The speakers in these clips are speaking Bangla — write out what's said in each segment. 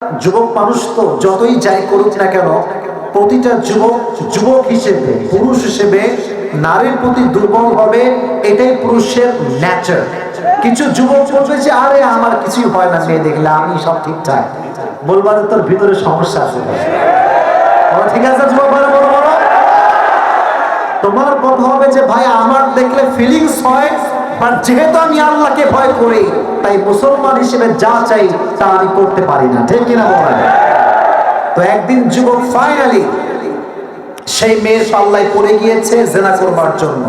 যুবক মানুষ তো যতই যাই করুক না কেন, প্রতিটা যুবক যুবক হিসেবে, পুরুষ হিসেবে নারীর প্রতি দুর্বল হবে, এটাই পুরুষের ন্যাচার কিছু যুবক বলবে যে, আরে, আমার কিছুই হয় না, মেয়ে দেখলে আমি সব ঠিকঠাক। বলবা যে তোর ভিতরে সমস্যা আছে। ঠিক আছে যুবক তোমার কথা হবে যে, ভাই, আমার দেখলে ফিলিংস হয় বাট যেহেতু আমি আল্লাহকে ভয় করি, তাই মুসলমান হিসেবে যা চাই তা আমি করতে পারি না। ঠিক কিনা বলেন? তো একদিন যুবক ফাইনালি সেই মেয়ের পাল্লায় পড়ে গিয়েছে জেনা করবার জন্য।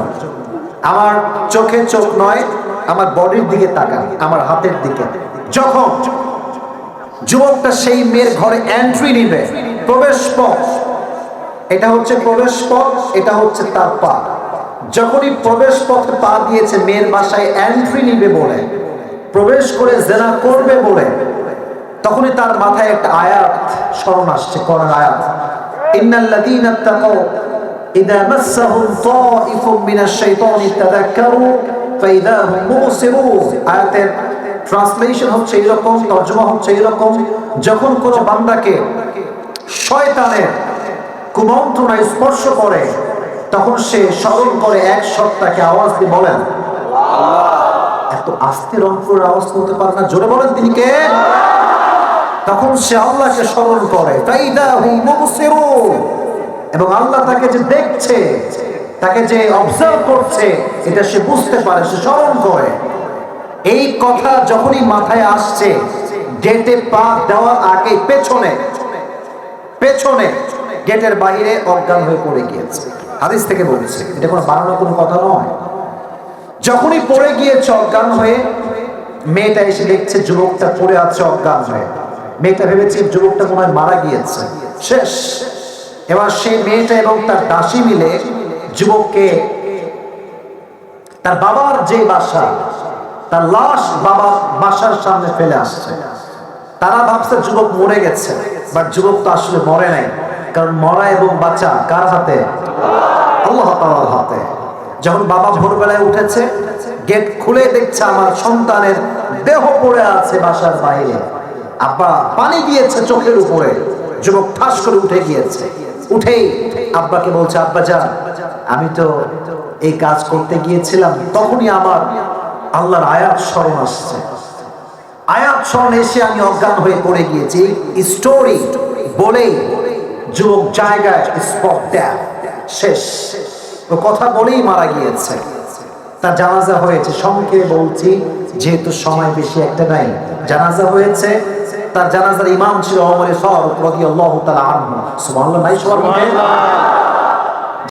আমার চোখে চোখ নয়, আমার বডির দিকে তাকান আমার হাতের দিকে। যখন যুবকটা সেই মেয়ের ঘরে এন্ট্রি নিবে, প্রবেশ পথ, এটা হচ্ছে প্রবেশ পথ, এটা হচ্ছে তার পা। যখনই প্রবেশ পথে পা দিয়েছে মেয়ের বাসায় এন্ট্রি নিবে বলে, প্রবেশ করে জেনা করবে বলে, তখনই তার মাথায় একটা আয়াত, স্মরণ আসছে কোরআন আয়াত। ট্রান্সলেশন হচ্ছে এরকম এরকম, যখন কোনো বান্দাকে শয়তানের কুমন্ত্রণা স্পর্শ করে তখন সে স্মরণ করে এক সত্তাকে আওয়াজ দিয়ে বলেন এত আস্তে রংপুরের আওয়াজ করতে পারে না। জোরে বলেন তিনি কে? তখন সে আল্লাহকে স্মরণ করে। এবং আল্লাহ তাকে যে দেখছে, তাকে যে অবজার্ভ করছে, এটা সে বুঝতে পারে, সে স্মরণ করে। এই কথা যখনই মাথায় আসছে, গেটে পা দেওয়ার আগে পেছনে পেছনে গেটের বাইরে অজ্ঞান হয়ে পড়ে গিয়েছে। হাদিস থেকে বলছে, এটা কোনো বানানো কোনো কথা নয়। যখনই পড়ে গিয়েছে অজ্ঞান হয়ে মেয়েটা এসে দেখছে যুবকটা পড়ে আছে অজ্ঞান হয়ে, মেয়েটা ভেবেছে যুবকটা মনে মারা গিয়েছে। শেষ। এবার সেই মেয়েটা এবং তার দাসী মিলে যুবককে তার বাবার যে বাসা, তার লাশ বাবার বাসার সামনে ফেলে আসছে। তারা ভাবছে যুবক মরে গেছে বাট যুবক তো আসলে মরে নাই। কারণ মরা এবং বাচ্চা কার হাতে? আল্লাহ হাতে। যখন বাবা ভোরবেলায় উঠেছে, গেট খুলে দেখছে আমার সন্তানের দেহ পড়ে আছে বাসার বাইরে। আব্বা পানি দিয়েছে চোখের উপরে। যুবক ঠাস করে উঠে গিয়েছে। উঠেই আব্বাকে বলছে, আব্বা যান আমি তো এই কাজ করতে গিয়েছিলাম, তখনই আমার আল্লাহর আয়াত স্মরণ আসছে। আয়াত স্মরণ এসে আমি অজ্ঞান হয়ে পড়ে গিয়েছি। স্টোরি বলেই যুবক জায়গায় স্পট দেয়া। শেষ। ও কথা বলেই মারা গিয়েছে। তার জানাজা হয়েছে। সংক্ষেপে বলছি, যেহেতু সময় বেশি একটা নাই, জানাজা হয়েছে। তার জানাজার ইমাম ছিল অমরে সর ফারুক আল্লাহ তালা আনহু। সুবহানাল্লাহ, নাই সবার